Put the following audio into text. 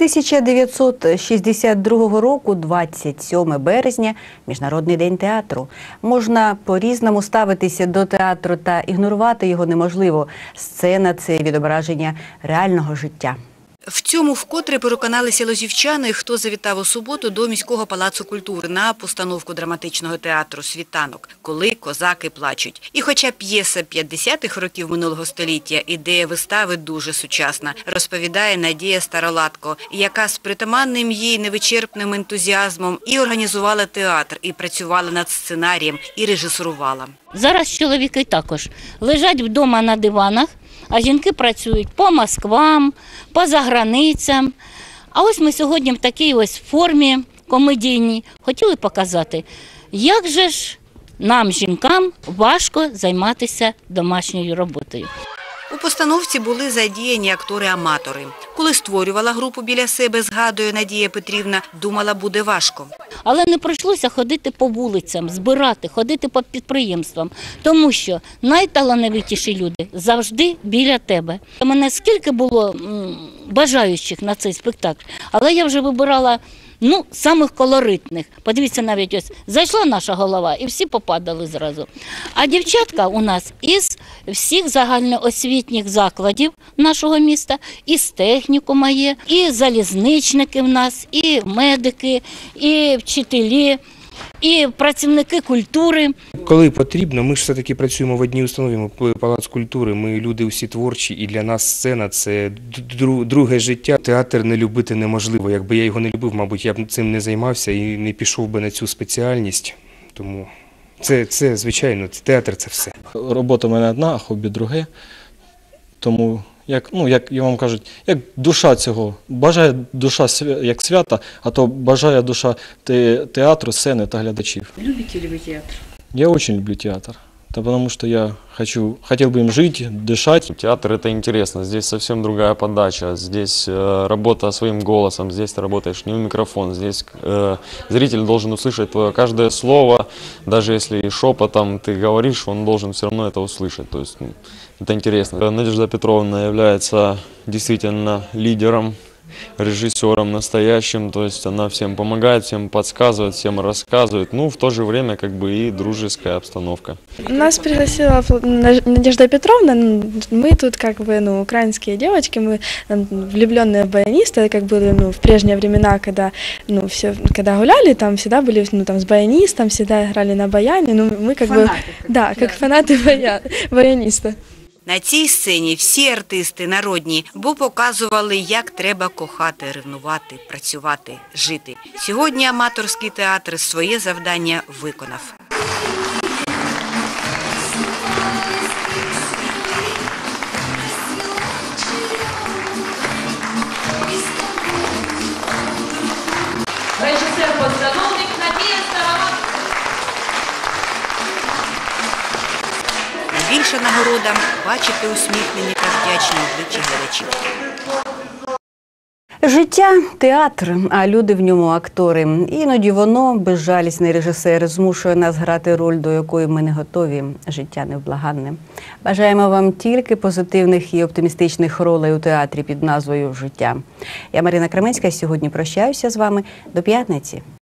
1962 року, 27 березня, Міжнародний день театру. Можна по-різному ставитися до театру та ігнорувати його неможливо. Сцена це відображення реального життя. В цьому вкотре переконалися лозівчани, хто завітав у суботу до міського палацу культури на постановку драматичного театру Світанок, коли козаки плачуть. І хоча п'єса 50-х років минулого століття, ідея вистави дуже сучасна, розповідає Надія Староладко, яка з притаманним їй невичерпним ентузіазмом і організувала театр, і працювала над сценарієм, і режисурувала. Зараз чоловіки також лежать вдома на диванах, а жінки працюють по Москвам, по заграницям. А ось ми сьогодні в такій ось формі комедійній хотіли показати, як же ж нам, жінкам, важко займатися домашньою роботою. Постановці були задіяні актори-аматори. Коли створювала групу біля себе, згадує Надія Петрівна, думала, буде важко. Але не прийшлося ходити по вулицям, збирати, ходити по підприємствам, тому що найталановитіші люди завжди біля тебе. У мене скільки було бажаючих на цей спектакль, але я вже вибирала. Ну, самих колоритних. Подивіться, навіть ось зайшла наша голова, і всі попадали зразу. А дівчатка у нас із всіх загальноосвітніх закладів нашого міста, із технікума є, і залізничники в нас, і медики, і вчителі, і працівники культури. Коли потрібно, ми ж все-таки працюємо в одній установі, ми палац культури, ми люди всі творчі, і для нас сцена це друге життя. Театр не любити неможливо. Якби я його не любив, мабуть, я б цим не займався і не пішов би на цю спеціальність. Тому це, це звичайно, театр це все. Робота в мене одна, а хобі друге. Тому, як, ну, як я вам кажуть, як душа цього, бажає душа як свята, а то бажає душа те- театру, сцени та глядачів. Любите ли ви театр? Я очень люблю театр. Да потому что я хочу, хотел бы им жить, дышать. Театр это интересно, здесь совсем другая подача, здесь э, работа своим голосом, здесь ты работаешь не в микрофон, здесь э, зритель должен услышать твое каждое слово, даже если шепотом ты говоришь, он должен все равно это услышать, то есть это интересно. Надежда Петровна является действительно лидером, режиссером настоящим, то есть она всем помогает, всем подсказывает, всем рассказывает, ну в то же время как бы и дружеская обстановка. Нас пригласила Надежда Петровна. Мы тут как бы, ну, украинские девочки, мы м, влюбленные баянисты, как были, ну, в прежние времена, когда, ну, все, когда гуляли, там всегда были, ну, там, с баянистом, всегда играли на баяне, ну, мы как бы, да, как фанаты бая, баяниста. На цій сцені всі артисти народні, бо показували, як треба кохати, ревнувати, працювати, жити. Сьогодні аматорський театр своє завдання виконав. Найбільша нагорода бачити усміхнені та вдячні обличчя глядачів. Життя театр, а люди в ньому актори. Іноді воно, безжалісний режисер, змушує нас грати роль, до якої ми не готові. Життя невблаганне. Бажаємо вам тільки позитивних і оптимістичних ролей у театрі під назвою Життя. Я Марина Кременська. Сьогодні прощаюся з вами до п'ятниці.